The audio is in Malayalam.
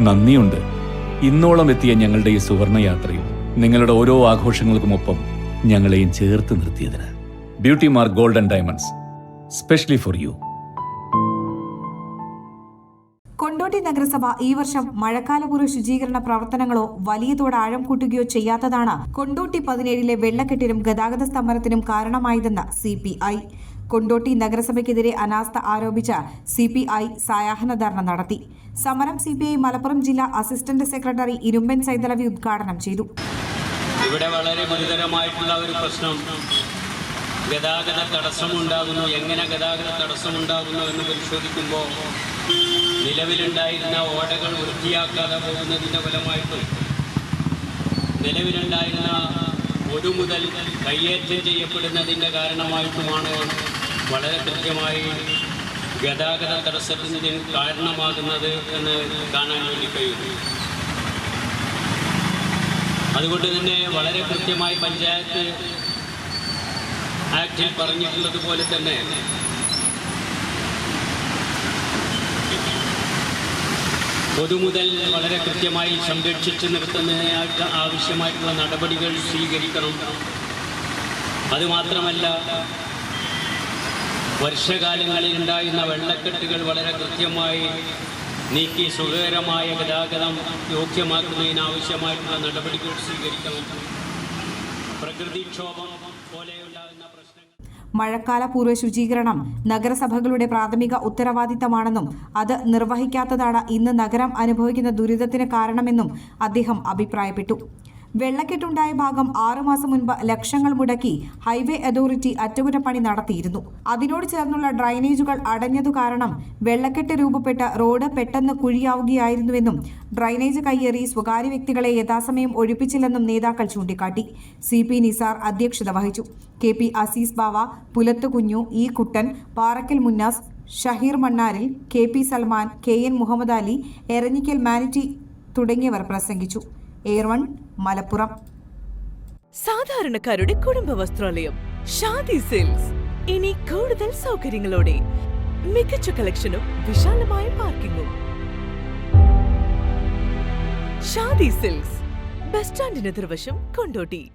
നന്ദിയുണ്ട്. ഇന്നോളം എത്തിയ ഞങ്ങളുടെ ഈ സുവർണ യാത്രയിൽ നിങ്ങളുടെ ഓരോ ആഘോഷങ്ങൾക്കുമൊപ്പം ഞങ്ങളെയും ചേർത്ത് നിർത്തിയതിന് beauty mark golden diamonds specially for you. Kondotty നഗരസഭ ഈ വർഷം മഴക്കാലപൂർവ ശുചീകരണ പ്രവർത്തനങ്ങളോ വലിയ തോട് ആഴം കൂട്ടുകയോ ചെയ്യാത്തതാണ് കൊണ്ടോട്ടി പതിനേഴിലെ വെള്ളക്കെട്ടിനും ഗതാഗത സ്തംഭനത്തിനും കാരണമായതെന്ന് സി കൊണ്ടോട്ടി നഗരസഭയ്ക്കെതിരെ അനാസ്ഥ ആരോപിച്ച സി പി ഐ സായാഹ്ന ധർണ നടത്തി. സമരം സി പി ഐ മലപ്പുറം ജില്ലാ അസിസ്റ്റന്റ് സെക്രട്ടറി ഇരുമ്പൻ സൈതലവി ഉദ്ഘാടനം ചെയ്തു. ഇവിടെ വളരെ ഗുരുതരമായിട്ടുള്ള ഒരു പ്രശ്നം. ഗതാഗത തടസ്സമുണ്ടാകുന്നു. എങ്ങനെ ഗതാഗത തടസ്സമുണ്ടാകുന്നു എന്ന് പരിശോധിക്കുമ്പോൾ നിലവിലുണ്ടായിരുന്ന ഓടകൾ വൃത്തിയാക്കാതെ പോകുന്നതിന്റെ ഫലമായിട്ടും നിലവിലുണ്ടായിരുന്ന ഒരു മുതൽ കയ്യേറ്റം ചെയ്യപ്പെടുന്നതിന്റെ കാരണമായിട്ടുമാണ് വളരെ കൃത്യമായി ഗതാഗത തടസ്സത്തിന് കാരണമാകുന്നത് എന്ന് കാണാൻ വേണ്ടി കഴിയുന്നു. അതുകൊണ്ട് തന്നെ വളരെ കൃത്യമായി പഞ്ചായത്ത് ആക്ടിൽ പറഞ്ഞിട്ടുള്ളത് പോലെ തന്നെ പൊതുമുതൽ വളരെ കൃത്യമായി സംരക്ഷിച്ച് നിർത്തുന്നതിനായിട്ട് ആവശ്യമായിട്ടുള്ള നടപടികൾ സ്വീകരിക്കണം. അതുമാത്രമല്ല വർഷകാലങ്ങളിൽ ഉണ്ടായിരുന്ന വെള്ളക്കെട്ടുകൾ വളരെ കൃത്യമായി നീക്കി സുഖകരമായ ഗതാഗതം യോഗ്യമാക്കുന്നതിനാവശ്യമായിട്ടുള്ള നടപടികൾ സ്വീകരിക്കണം. പ്രകൃതിക്ഷോഭം പോലെയുണ്ടാകുന്ന പ്രശ്നങ്ങൾ മഴക്കാല പൂർവ ശുചീകരണം നഗരസഭകളുടെ പ്രാഥമിക ഉത്തരവാദിത്തമാണെന്നും അത് നിർവഹിക്കാത്തതാണ് ഇന്ന് നഗരം അനുഭവിക്കുന്ന ദുരിതത്തിന് കാരണമെന്നും അദ്ദേഹം അഭിപ്രായപ്പെട്ടു. വെള്ളക്കെട്ടുണ്ടായ ഭാഗം ആറുമാസം മുൻപ് ലക്ഷങ്ങൾ മുടക്കി ഹൈവേ അതോറിറ്റി അറ്റകുറ്റപ്പണി നടത്തിയിരുന്നു. അതിനോട് ചേർന്നുള്ള ഡ്രൈനേജുകൾ അടഞ്ഞതു കാരണം വെള്ളക്കെട്ട് രൂപപ്പെട്ട റോഡ് പെട്ടെന്ന് കുഴിയാവുകയായിരുന്നുവെന്നും ഡ്രൈനേജ് കയ്യേറി സ്വകാര്യ വ്യക്തികളെ യഥാസമയം ഒഴിപ്പിച്ചില്ലെന്നും നേതാക്കൾ ചൂണ്ടിക്കാട്ടി. സി പി നിസാർ അധ്യക്ഷത വഹിച്ചു. K P Azeez Bava Pulath Kunju E Kuttan Parakkal Munnas Shaheer Mannaril K P Salman K N Muhammad Ali Eranjikkal മാനിറ്റി തുടങ്ങിയവർ പ്രസംഗിച്ചു. Air one Malappuram. സാധാരണക്കാരുടെ കുടുംബ വസ്ത്രാലയം ഷാദി സിൽക്സ്. ഇനി കൂടുതൽ സൗകര്യങ്ങളോടെ മികച്ച കളക്ഷനും വിശാലമായ പാർക്കിങ്ങും. ഷാദി സിൽക്സ് ബസ് സ്റ്റാൻഡിന് എതിർവശം കൊണ്ടോട്ടി.